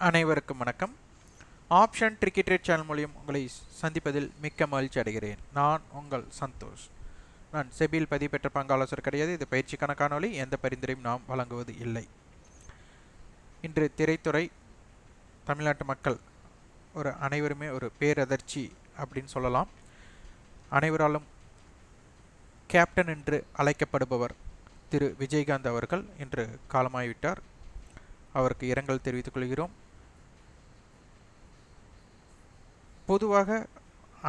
அனைவருக்கும் வணக்கம். Option cricket channel மூலியம் உங்களை சந்திப்பதில் மிக்க மகிழ்ச்சி அடைகிறேன். நான் உங்கள் சந்தோஷ். நான் செபியில் பதிவு பெற்ற பங்காலோசர் கிடையாது. இது பயிற்சிக்கான காணொலி எந்த பரிந்துரையும் நாம் வழங்குவது இல்லை. இன்று திரைத்துறை தமிழ்நாட்டு மக்கள் ஒரு அனைவருமே ஒரு பேரதிர்ச்சி அப்படின்னு சொல்லலாம். அனைவராலும் கேப்டன் என்று அழைக்கப்படுபவர் திரு விஜயகாந்த் அவர்கள் இன்று காலமாகிவிட்டார். அவருக்கு இரங்கல் தெரிவித்துக் கொள்கிறோம். பொதுவாக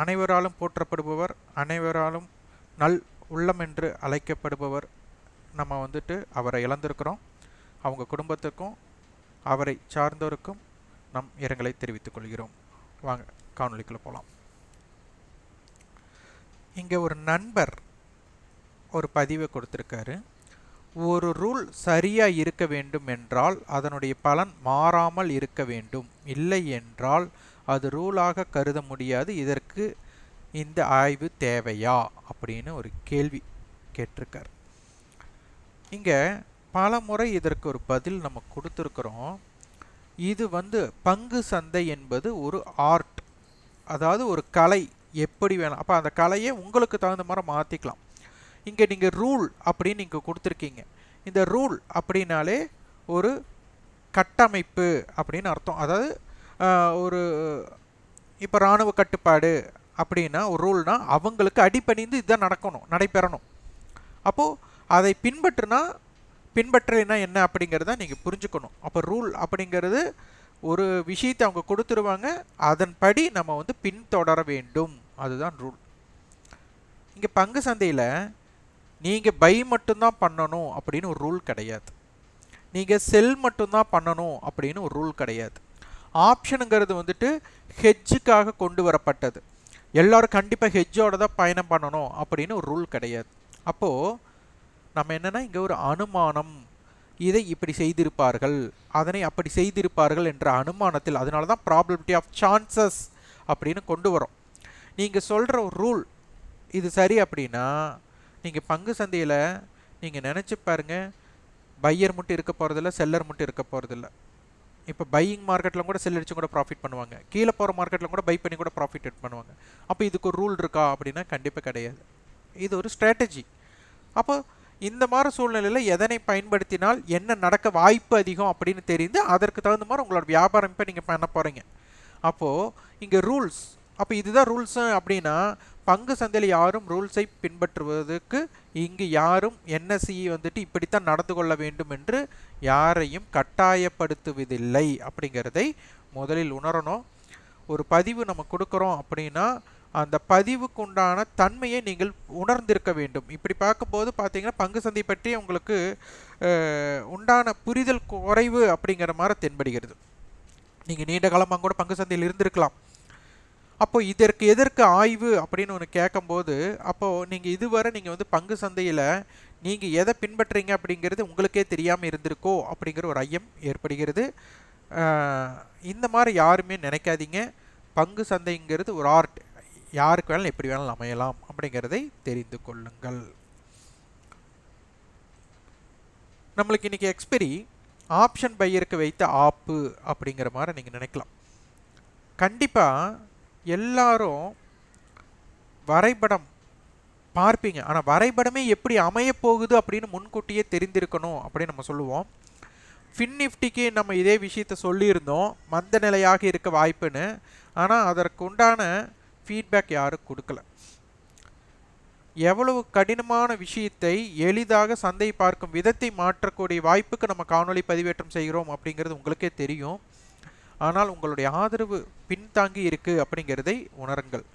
அனைவராலும் போற்றப்படுபவர் அனைவராலும் நல் உள்ளம் என்று அழைக்கப்படுபவர். நம்ம வந்துட்டு அவரை இழந்திருக்கிறோம். அவங்க குடும்பத்துக்கும் அவரை சார்ந்தோருக்கும் நம் இரங்கலை தெரிவித்துக் கொள்கிறோம். வாங்க காணொலிக்குள்ள போகலாம் இங்கே ஒரு நண்பர் ஒரு பதிவை கொடுத்துருக்காரு. ஒரு ரூல் சரியாக இருக்க வேண்டும் என்றால் அதனுடைய பலன் மாறாமல் இருக்க வேண்டும். இல்லை என்றால் அது ரூலாக கருத முடியாது. இதற்கு இந்த ஆய்வு தேவையா? அப்படின்னு ஒரு கேள்வி கேட்டிருக்கார். இங்கே பல முறை இதற்கு ஒரு பதில் நம்ம கொடுத்துருக்குறோம். இது வந்து பங்கு சந்தை என்பது ஒரு ஆர்ட் அதாவது ஒரு கலை எப்படி வேணும் அப்போ அந்த கலையை உங்களுக்கு தகுந்த மாதிரி மாற்றிக்கலாம் இங்கே நீங்கள் ரூல் அப்படின்னு நீங்கள் கொடுத்துருக்கீங்க. இந்த ரூல் அப்படின்னாலே ஒரு கட்டமைப்பு அப்படின்னு அர்த்தம். அதாவது ஒரு இப்போ இராணுவ கட்டுப்பாடு அப்படின்னா ஒரு ரூல்னா அவங்களுக்கு அடிப்பணிந்து இதுதான் நடக்கணும் நடைபெறணும். அப்போது அதை பின்பற்றுனா பின்பற்றலைன்னா என்ன அப்படிங்கிறத நீங்கள் புரிஞ்சுக்கணும். அப்போ ரூல் அப்படிங்கிறது ஒரு விஷயத்தை அவங்க கொடுத்துருவாங்க அதன்படி நம்ம வந்து பின்தொடர வேண்டும். அதுதான் ரூல். இங்கே பங்கு சந்தையில் நீங்கள் பை மட்டும்தான் பண்ணணும் அப்படின்னு ஒரு ரூல் கிடையாது. நீங்கள் செல் மட்டும்தான் பண்ணணும் அப்படின்னு ஒரு ரூல் கிடையாது. ஆப்ஷனுங்கிறது வந்துட்டு ஹெட்ஜுக்காக கொண்டு வரப்பட்டது. எல்லோரும் கண்டிப்பாக ஹெஜ்ஜோட தான் பயணம் பண்ணணும் அப்படின்னு ஒரு ரூல் கிடையாது. அப்போது நம்ம என்னென்னா இங்கே ஒரு அனுமானம் இதை இப்படி செய்திருப்பார்கள் அதனை அப்படி செய்திருப்பார்கள் என்ற அனுமானத்தில் அதனால தான் ப்ராப்ளமிட்டி ஆஃப் சான்சஸ் அப்படின்னு கொண்டு வரோம் நீங்கள் சொல்கிற ஒரு ரூல் இது சரி அப்படின்னா நீங்கள் பங்கு சந்தையில் நீங்கள் நினச்சி பாருங்கள் பையர் மட்டும் இருக்க போகிறதில்ல செல்லர் மட்டும் இருக்க போகிறதில்ல இப்போ பையிங் மார்க்கெட்டில் கூட செல் அடிச்சு கூட ப்ராஃபிட் பண்ணுவாங்க. கீழே போகிற மார்க்கெட்டில் கூட பை பண்ணி கூட ப்ராஃபிட் எட் பண்ணுவாங்க. அப்போ இதுக்கு ஒரு ரூல் இருக்கா அப்படின்னா கண்டிப்பாக கிடையாது. இது ஒரு ஸ்ட்ராட்டஜி அப்போ இந்த மாதிரி சூழ்நிலையில் எதனை பயன்படுத்தினால் என்ன நடக்க வாய்ப்பு அதிகம் அப்படின்னு தெரிந்து அதற்கு தகுந்த மாதிரி உங்களோட வியாபாரம் இப்போ நீங்கள் பண்ண போகிறீங்க அப்போது இங்கே ரூல்ஸ் அப்போ இதுதான் ரூல்ஸு அப்படின்னா பங்கு சந்தையில் யாரும் ரூல்ஸை பின்பற்றுவதற்கு இங்கு யாரும் என்எஸ்சி வந்துட்டு இப்படித்தான் நடந்து கொள்ள வேண்டும் என்று யாரையும் கட்டாயப்படுத்துவதில்லை அப்படிங்கிறதை முதலில் உணரணும். ஒரு பதிவு நம்ம கொடுக்குறோம் அப்படின்னா அந்த பதிவுக்கு உண்டான தன்மையை நீங்கள் உணர்ந்திருக்க வேண்டும். இப்படி பார்க்கும்போது பார்த்தீங்கன்னா பங்கு சந்தை பற்றி உங்களுக்கு உண்டான புரிதல் குறைவு அப்படிங்கிற மாதிரி தென்படுகிறது. நீங்கள் நீண்ட காலமாக கூட பங்கு சந்தையில் இருந்திருக்கலாம். அப்போ இதற்கு எதற்கு ஆய்வு அப்படின்னு ஒன்று கேட்கும்போது அப்போது நீங்கள் இதுவரை நீங்கள் வந்து பங்கு சந்தையில் நீங்கள் எதை பின்பற்றுறீங்க அப்படிங்கிறது உங்களுக்கே தெரியாமல் இருந்திருக்கோ அப்படிங்கிற ஒரு ஐயம் ஏற்படுகிறது. இந்த மாதிரி யாருமே நினைக்காதீங்க. பங்கு சந்தைங்கிறது ஒரு ஆர்ட். யாருக்கு வேணாலும் எப்படி வேணாலும் அமையலாம் அப்படிங்கிறதை தெரிந்து கொள்ளுங்கள். நம்மளுக்கு இன்றைக்கி எக்ஸ்பெரி ஆப்ஷன் பையருக்கு வைத்த ஆப்பு அப்படிங்கிற மாதிரி நீங்கள் நினைக்கலாம். கண்டிப்பாக எல்லாரும் வரைபடம் பார்ப்பீங்க. ஆனால் வரைபடமே எப்படி அமைய போகுது அப்படின்னு முன்கூட்டியே தெரிந்திருக்கணும் அப்படின்னு நம்ம சொல்லுவோம். ஃபின் நிஃப்டிக்கு நம்ம இதே விஷயத்த சொல்லியிருந்தோம். மந்த நிலையாக இருக்க வாய்ப்புன்னு. ஆனால் அதற்கு உண்டான ஃபீட்பேக் யாரும் கொடுக்கல. எவ்வளவு கடினமான விஷயத்தை எளிதாக சந்தை பார்க்கும் விதத்தை மாற்றக்கூடிய வாய்ப்புக்கு நம்ம காணொலி பதிவேற்றம் செய்கிறோம் அப்படிங்கிறது உங்களுக்கே தெரியும். ஆனால் உங்களுடைய ஆதரவு பின்தாங்கி இருக்கு அப்படிங்கிறதை உணருங்கள்.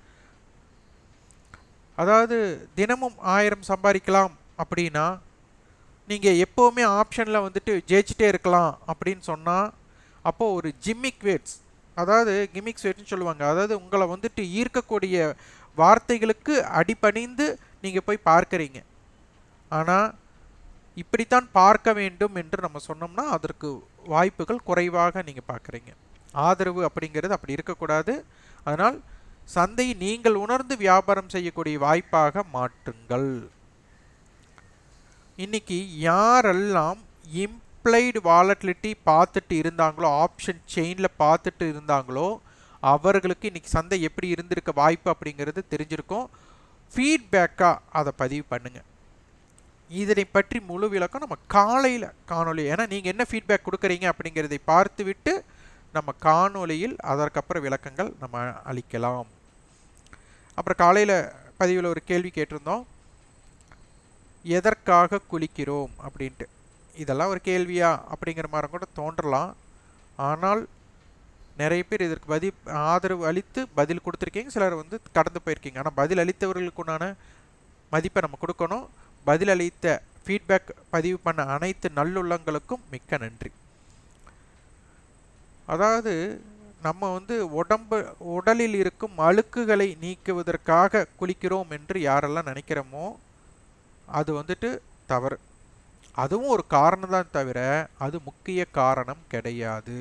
அதாவது தினமும் ஆயிரம் சம்பாதிக்கலாம் அப்படின்னா நீங்கள் எப்போவுமே ஆப்ஷனில் வந்துட்டு ஜெயிச்சிட்டே இருக்கலாம் அப்படின்னு சொன்னால் அப்போது ஒரு ஜிம்மிக் வேட்ஸ் அதாவது கிமிக்ஸ் வேட்ஸ்னு சொல்லுவாங்க. அதாவது உங்களை வந்துட்டு ஈர்க்கக்கூடிய வார்த்தைகளுக்கு அடிபணிந்து நீங்கள் போய் பார்க்குறீங்க. ஆனால் இப்படித்தான் பார்க்க வேண்டும் என்று நம்ம சொன்னோம்னா அதற்கு வாய்ப்புகள் குறைவாக நீங்கள் பார்க்குறீங்க. ஆதரவு அப்படிங்கிறது அப்படி இருக்கக்கூடாது. அதனால் சந்தை நீங்கள் உணர்ந்து வியாபாரம் செய்யக்கூடிய வாய்ப்பாக மாற்றுங்கள். இன்னைக்கு யாரெல்லாம் இம்ப்ளைடு வாலட்டிலிட்டி பார்த்துட்டு இருந்தாங்களோ ஆப்ஷன் செயினில் பார்த்துட்டு இருந்தாங்களோ அவர்களுக்கு இன்றைக்கி சந்தை எப்படி இருந்திருக்க வாய்ப்பு அப்படிங்கிறது தெரிஞ்சிருக்கும். ஃபீட்பேக்காக அதை பதிவு பண்ணுங்கள் இதனை பற்றி முழு விளக்கம் நம்ம காலையில் காணொலி ஏன்னா நீங்கள் என்ன ஃபீட்பேக் கொடுக்குறீங்க அப்படிங்கிறதை பார்த்துவிட்டு நம்ம காணொலியில் அதற்கப்புறம் விளக்கங்கள் நம்ம அளிக்கலாம். அப்புறம் காலையில் பதிவில் ஒரு கேள்வி கேட்டிருந்தோம். எதற்காக குளிக்கிறோம்? அப்படின்ட்டு. இதெல்லாம் ஒரு கேள்வியா அப்படிங்கிற மாதிரி கூட தோன்றலாம். ஆனால் நிறைய பேர் இதற்கு பதில் ஆதரவு அளித்து பதில் கொடுத்துருக்கீங்க. சிலர் வந்து கடந்து போயிருக்கீங்க. ஆனால் பதில் அளித்தவர்களுக்கு உண்டான மதிப்பை நம்ம கொடுக்கணும். பதில் அளித்த ஃபீட்பேக் பதிவு பண்ண அனைத்து நல்லுள்ளங்களுக்கும் மிக்க நன்றி. அதாவது நம்ம வந்து உடம்பு உடலில் இருக்கும் அழுக்குகளை நீக்குவதற்காக குளிக்கிறோம் என்று யாரெல்லாம் நினைக்கிறோமோ அது வந்துட்டு தவறு. அதுவும் ஒரு காரணம் தான் தவிர அது முக்கிய காரணம் கிடையாது.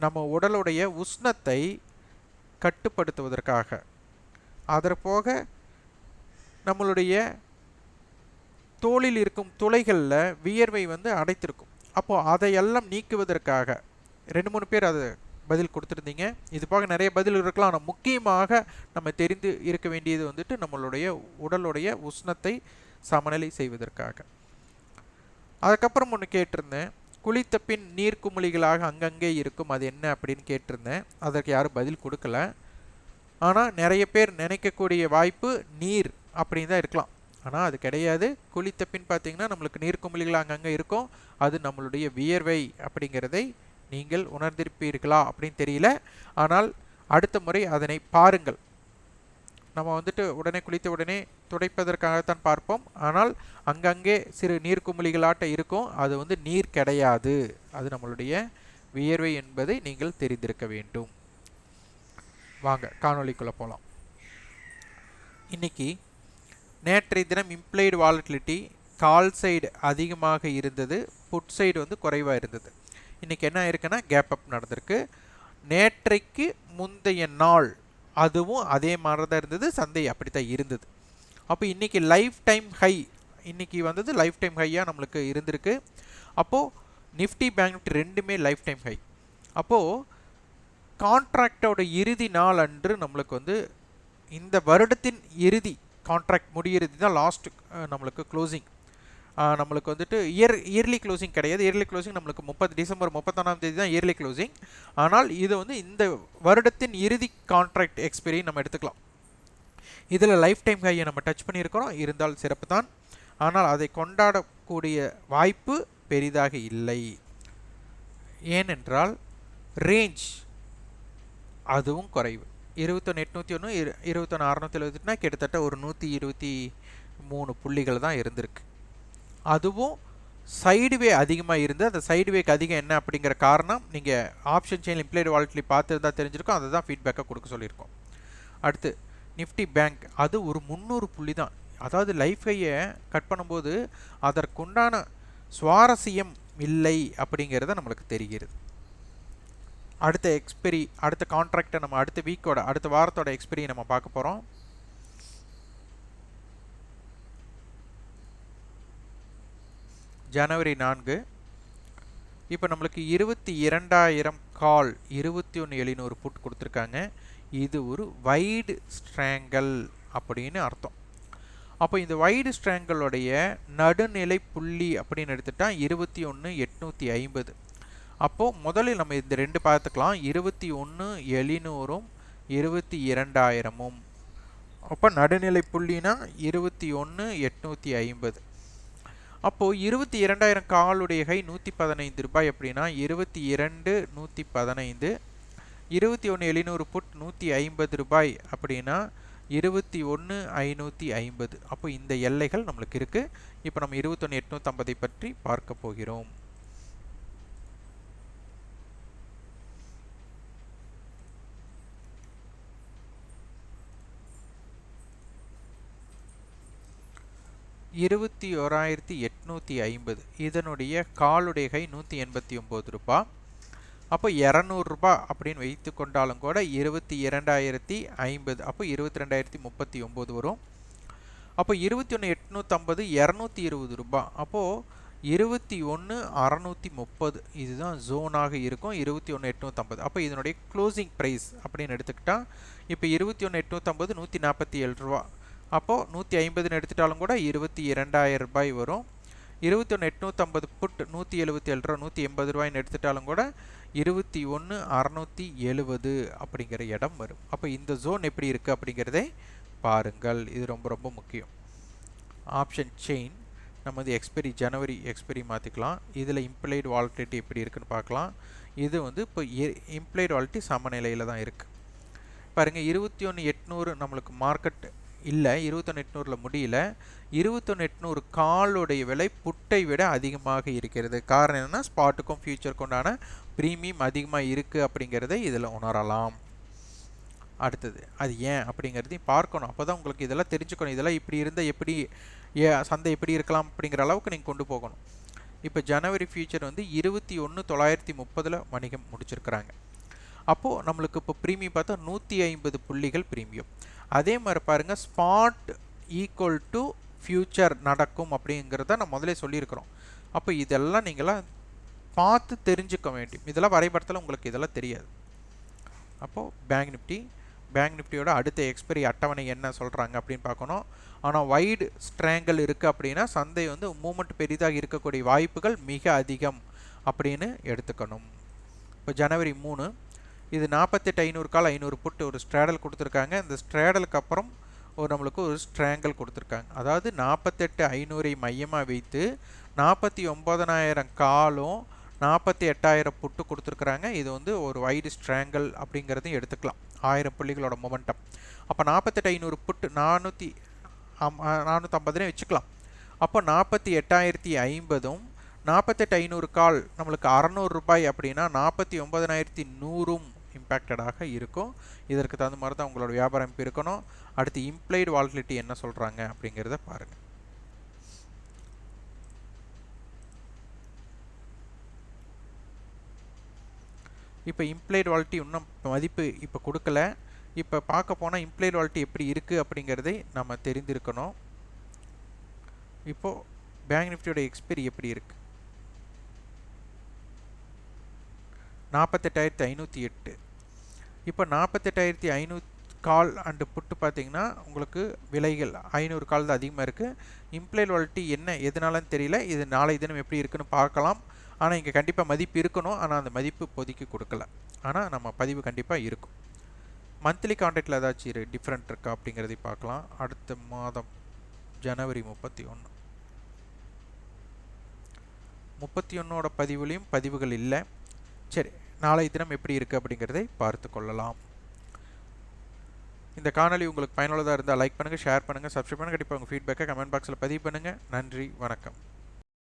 நம்ம உடலுடைய உஷ்ணத்தை கட்டுப்படுத்துவதற்காக. அதற்போக நம்மளுடைய தோளில் இருக்கும் துளைகளில் வியர்வை வந்து அடைத்திருக்கும். அப்போது அதையெல்லாம் நீக்குவதற்காக ரெண்டு மூணு பேர் அதை பதில் கொடுத்துருந்தீங்க. இது போக நிறைய பதில் இருக்கலாம். ஆனால் முக்கியமாக நம்ம தெரிந்து இருக்க வேண்டியது வந்துட்டு நம்மளுடைய உடலுடைய உஷ்ணத்தை சமநிலை செய்வதற்காக. அதுக்கப்புறம் ஒன்று கேட்டிருந்தேன். குளித்த பின் நீர்க்குமிழிகளாக அங்கங்கே இருக்கும். அது என்ன அப்படின்னு கேட்டிருந்தேன். அதற்கு யாரும் பதில் கொடுக்கல. ஆனால் நிறைய பேர் நினைக்கக்கூடிய வாய்ப்பு நீர் அப்படின்னு தான் இருக்கலாம். ஆனால் அது கிடையாது. குளித்த பின் பார்த்திங்கன்னா நம்மளுக்கு நீர்க்குமிழிகள் அங்கங்கே இருக்கும். அது நம்மளுடைய வியர்வை அப்படிங்கிறதை நீங்கள் உணர்ந்திருப்பீர்களா அப்படின்னு தெரியல. ஆனால் அடுத்த முறை அதனை பாருங்கள். நம்ம வந்துட்டு உடனே குளித்த உடனே துடைப்பதற்காகத்தான் பார்ப்போம். ஆனால் அங்கங்கே சிறு நீர்க்குமிழிகளாட்ட இருக்கும். அது வந்து நீர் கிடையாது. அது நம்மளுடைய வியர்வை என்பதை நீங்கள் தெரிந்திருக்க வேண்டும். வாங்க காணொலிக்குள்ளே போகலாம் இன்னைக்கு நேற்றைய தினம் இம்ப்ளைடு வாலட்டிலிட்டி கால் சைடு அதிகமாக இருந்தது. புட் சைடு வந்து குறைவாக இருந்தது. இன்றைக்கி என்ன இருக்குன்னா கேப் அப் நடந்திருக்கு. நேற்றைக்கு முந்தைய நாள் அதுவும் அதே மாதிரி தான் இருந்தது. சந்தை அப்படி தான் இருந்தது. அப்போ இன்றைக்கி லைஃப் டைம் ஹை இன்றைக்கி வந்தது லைஃப் டைம் ஹையாக நம்மளுக்கு இருந்திருக்கு. அப்போது நிஃப்டி பேங்க் நிஃப்டி ரெண்டுமே லைஃப் டைம் ஹை அப்போது கான்ட்ராக்டோட இறுதி நாள் அன்று நம்மளுக்கு வந்து இந்த வருடத்தின் இறுதி கான்ட்ராக்ட் முடியிறுதி தான் லாஸ்ட் நம்மளுக்கு க்ளோசிங் நம்மளுக்கு வந்துட்டு இயர் இயர்லி க்ளோசிங் கிடையாது. இயர்லி க்ளோசிங் நம்மளுக்கு முப்பது டிசம்பர் முப்பத்தொன்னாம் தேதி தான் இயர்லி க்ளோசிங் ஆனால் இது வந்து இந்த வருடத்தின் இறுதி கான்ட்ராக்ட் எக்ஸ்பைரி நம்ம எடுத்துக்கலாம். இதில் லைஃப் டைம் ஹையை நம்ம டச் பண்ணியிருக்கிறோம். இருந்தால் சிறப்பு தான். ஆனால் அதை கொண்டாடக்கூடிய வாய்ப்பு பெரிதாக இல்லை. ஏனென்றால் ரேஞ்ச் அதுவும் குறைவு. இருபத்தொன்று எட்நூற்றி ஒன்று இரு இருபத்தொன்று அறநூற்றி எழுபத்தெட்டுனா கிட்டத்தட்ட ஒரு நூற்றி இருபத்தி மூணு புள்ளிகள் தான் இருந்திருக்கு. அதுவும் சைடுவே அதிகமாக இருந்து அந்த சைடுவேக்கு அதிகம் என்ன அப்படிங்கிற காரணம் நீங்கள் ஆப்ஷன் செயின் இம்ப்ளைடு வாலெட்லி பார்த்துருந்தா தெரிஞ்சிருக்கும். அதை தான் ஃபீட்பேக்காக கொடுக்க சொல்லியிருக்கோம். அடுத்து நிஃப்டி பேங்க் அது ஒரு முந்நூறு புள்ளி தான். அதாவது லைஃப் ஹையை கட் பண்ணும்போது அதற்குண்டான சுவாரஸ்யம் இல்லை அப்படிங்கிறத நம்மளுக்கு தெரிகிறது. அடுத்த எக்ஸ்பெரி அடுத்த கான்ட்ராக்டை நம்ம அடுத்த வீக்கோட அடுத்த வாரத்தோட எக்ஸ்பெரி நம்ம பார்க்க போகிறோம் ஜனவரி நான்கு. இப்போ நம்மளுக்கு இருபத்தி இரண்டாயிரம் கால் இருபத்தி ஒன்று எழுநூறு புட் கொடுத்துருக்காங்க. இது ஒரு வைடு ஸ்ட்ராங்கல் அப்படின்னு அர்த்தம். அப்போ இந்த வைடு ஸ்ட்ராங்கலுடைய நடுநிலை புள்ளி அப்படின்னு எடுத்துட்டால் இருபத்தி ஒன்று எட்நூற்றி ஐம்பது. அப்போது முதலில் நம்ம இந்த ரெண்டு பார்த்துக்கலாம். இருபத்தி ஒன்று எழுநூறும் இருபத்தி இரண்டாயிரமும். அப்போ நடுநிலை புள்ளினா இருபத்தி ஒன்று எட்நூற்றி ஐம்பது. அப்போது இருபத்தி இரண்டாயிரம் காலுடைய கை நூற்றி பதினைந்து ரூபாய் அப்படின்னா இருபத்தி இரண்டு நூற்றி பதினைந்து இருபத்தி ஒன்று எழுநூறு புட் நூற்றி ஐம்பது ரூபாய் அப்படின்னா இருபத்தி ஒன்று ஐநூற்றி ஐம்பது. அப்போ இந்த எல்லைகள் நம்மளுக்கு இருக்குது இப்போ நம்ம இருபத்தொன்று எட்நூற்றம்பதை பற்றி பார்க்க போகிறோம். இருபத்தி ஓராயிரத்தி எட்நூற்றி ஐம்பது. இதனுடைய காலுடைய கை நூற்றி எண்பத்தி ஒம்பது ரூபாய் அப்போ இரநூறுபா அப்படின்னு வைத்து கொண்டாலும் கூட இருபத்தி இரண்டாயிரத்தி ஐம்பது. அப்போ இருபத்தி ரெண்டாயிரத்தி முப்பத்தி ஒம்பது வரும். அப்போ இருபத்தி ஒன்று எட்நூற்றம்பது இரநூத்தி இருபது ரூபாய் அப்போது இருபத்தி ஒன்று அறநூற்றி முப்பது. இதுதான் ஜோனாக இருக்கும். இருபத்தி ஒன்று எட்நூற்றம்பது அப்போ இதனுடைய க்ளோசிங் ப்ரைஸ் அப்படின்னு எடுத்துக்கிட்டால் இப்போ இருபத்தி ஒன்று எட்நூற்றம்பது நூற்றி நாற்பத்தி ஏழு ரூபா. அப்போது நூற்றி ஐம்பதுன்னு எடுத்துட்டாலும் கூட இருபத்தி இரண்டாயிரம் ரூபாய் வரும். இருபத்தி ஒன்று எட்நூற்றம்பது புட் நூற்றி எழுபத்தி ஏழு ரூபா நூற்றி எண்பது ரூபாய்ன்னு எடுத்துட்டாலும் கூட இருபத்தி ஒன்று அறநூற்றி எழுபது அப்படிங்கிற இடம் வரும். அப்போ இந்த ஜோன் எப்படி இருக்குது அப்படிங்கிறதே பாருங்கள். இது ரொம்ப ரொம்ப முக்கியம். ஆப்ஷன் செயின் நம்ம வந்து எக்ஸ்பெரி ஜனவரி எக்ஸ்பெரி மாற்றிக்கலாம் இதில் இம்ப்ளைடு வாலிட்டி எப்படி இருக்குன்னு பார்க்கலாம். இது வந்து இப்போ இம்ப்ளைடு வாலிட்டி சமநிலையில் தான் இருக்குது பாருங்கள் இருபத்தி ஒன்று எட்நூறு நம்மளுக்கு மார்க்கெட் இல்லை இருபத்தொன்று எட்நூறில் முடியல. இருபத்தொன்று எட்நூறு காலுடைய விலை புட்டை விட அதிகமாக இருக்கிறது. காரணம் என்னென்னா ஸ்பாட்டுக்கும் ஃபியூச்சருக்கும் உண்டான ப்ரீமியம் அதிகமாக இருக்குது அப்படிங்கிறத இதில் உணரலாம். அடுத்தது அது ஏன் அப்படிங்கிறதையும் பார்க்கணும். அப்போ தான் உங்களுக்கு இதெல்லாம் தெரிஞ்சுக்கணும். இதெல்லாம் இப்படி இருந்தால் எப்படி ஏ சந்தை எப்படி இருக்கலாம் அப்படிங்கிற அளவுக்கு நீங்கள் கொண்டு போகணும். இப்போ ஜனவரி ஃபியூச்சர் வந்து இருபத்தி ஒன்று தொள்ளாயிரத்தி முப்பதில் வணிகம் முடிச்சிருக்கிறாங்க. அப்போது நம்மளுக்கு இப்போ ப்ரீமியம் பார்த்தா நூற்றி ஐம்பது புள்ளிகள் ப்ரீமியம். அதே மாதிரி பாருங்கள் ஸ்பாட் ஈக்குவல் டு ஃப்யூச்சர் நடக்கும் அப்படிங்கிறத நான் முதலே சொல்லியிருக்கிறோம். அப்போ இதெல்லாம் நீங்களாம் பார்த்து தெரிஞ்சுக்க வேண்டும். இதெல்லாம் வரைபடத்தில் உங்களுக்கு இதெல்லாம் தெரியாது. அப்போது பேங்க் நிஃப்டி பேங்க் நிஃப்டியோட அடுத்த எக்ஸ்பைரி அட்டவணை என்ன சொல்கிறாங்க அப்படின்னு பார்க்கணும். ஆனால் வைடு ஸ்ட்ராங்கல் இருக்குது அப்படின்னா சந்தை வந்து மூமெண்ட் பெரிதாக இருக்கக்கூடிய வாய்ப்புகள் மிக அதிகம் அப்படின்னு எடுத்துக்கணும். இப்போ ஜனவரி மூணு இது நாற்பத்தெட்டு ஐநூறு கால் ஐநூறு புட்டு ஒரு ஸ்ட்ராடல் கொடுத்துருக்காங்க. இந்த ஸ்ட்ராடலுக்கு அப்புறம் ஒரு நம்மளுக்கு ஒரு ஸ்ட்ராங்கல் கொடுத்துருக்காங்க. அதாவது நாற்பத்தெட்டு ஐநூறை மையமாக வைத்து நாற்பத்தி ஒம்பதனாயிரம் காலும் நாற்பத்தி எட்டாயிரம் புட்டு கொடுத்துருக்குறாங்க. இது வந்து ஒரு வைடு ஸ்ட்ராங்கல் அப்படிங்கிறதையும் எடுத்துக்கலாம். ஆயிரம் புள்ளிகளோட மொமெண்டம் அப்போ நாற்பத்தெட்டு ஐநூறு புட்டு நானூற்றி நானூற்றம்பதுனே வச்சுக்கலாம். அப்போ நாற்பத்தி எட்டாயிரத்தி ஐம்பதும் நாற்பத்தெட்டு ஐநூறு கால் நம்மளுக்கு அறநூறு ரூபாய் அப்படின்னா நாற்பத்தி ஒம்பதனாயிரத்தி நூறும் இம்பேக்டடாக இருக்கும். இதற்கு தகுந்த மாதிரி தான் உங்களோட வியாபாரம் இப்போ இருக்கணும். அடுத்து இம்ப்ளைடு வால்டிலிட்டி என்ன சொல்கிறாங்க அப்படிங்கிறத பாருங்கள் இப்போ இம்ப்ளைடு வால்ட்டி இன்னும் மதிப்பு இப்போ கொடுக்கல. இப்போ பார்க்க போனால் இம்ப்ளைடு வாலிட்டி எப்படி இருக்குது அப்படிங்கிறதை நம்ம தெரிந்திருக்கணும். இப்போது பேங்க் நிஃப்டியோட எக்ஸ்பைரி எப்படி இருக்குது நாற்பத்தெட்டாயிரத்தி ஐநூற்றி எட்டு. இப்போ நாற்பத்தெட்டாயிரத்தி ஐநூறு கால் அண்டு புட்டு பார்த்தீங்கன்னா உங்களுக்கு விலைகள் ஐநூறு கால் தான் அதிகமாக இருக்குது இம்ப்ளைட் வாலிட்டி என்ன எதனாலன்னு தெரியல. இது நாளை தினம் எப்படி இருக்குன்னு பார்க்கலாம். ஆனால் இங்கே கண்டிப்பாக மதிப்பு இருக்கணும். ஆனால் அந்த மதிப்பு பொதுக்கி கொடுக்கல. ஆனால் நம்ம பதிவு கண்டிப்பாக இருக்கும். மந்த்லி கான்ட்ராக்டில் ஏதாச்சும் டிஃப்ரெண்ட் இருக்கா அப்படிங்கிறதை பார்க்கலாம். அடுத்த மாதம் ஜனவரி முப்பத்தி ஒன்று முப்பத்தி ஒன்றோட பதிவுலேயும் பதிவுகள் இல்லை. சரி நாளை தினம் எப்படி இருக்குது அப்படிங்கிறதை பார்த்து கொள்ளலாம். இந்த காணொலி உங்களுக்கு பயனுள்ளதாக இருந்தால் லைக் பண்ணுங்கள் ஷேர் பண்ணுங்கள் சப்ஸ்கிரைப் பண்ணுங்கள் கண்டிப்பாக உங்கள் ஃபீட்பேக்கை கமெண்ட் பாக்ஸில் பதிவு பண்ணுங்கள் நன்றி வணக்கம்.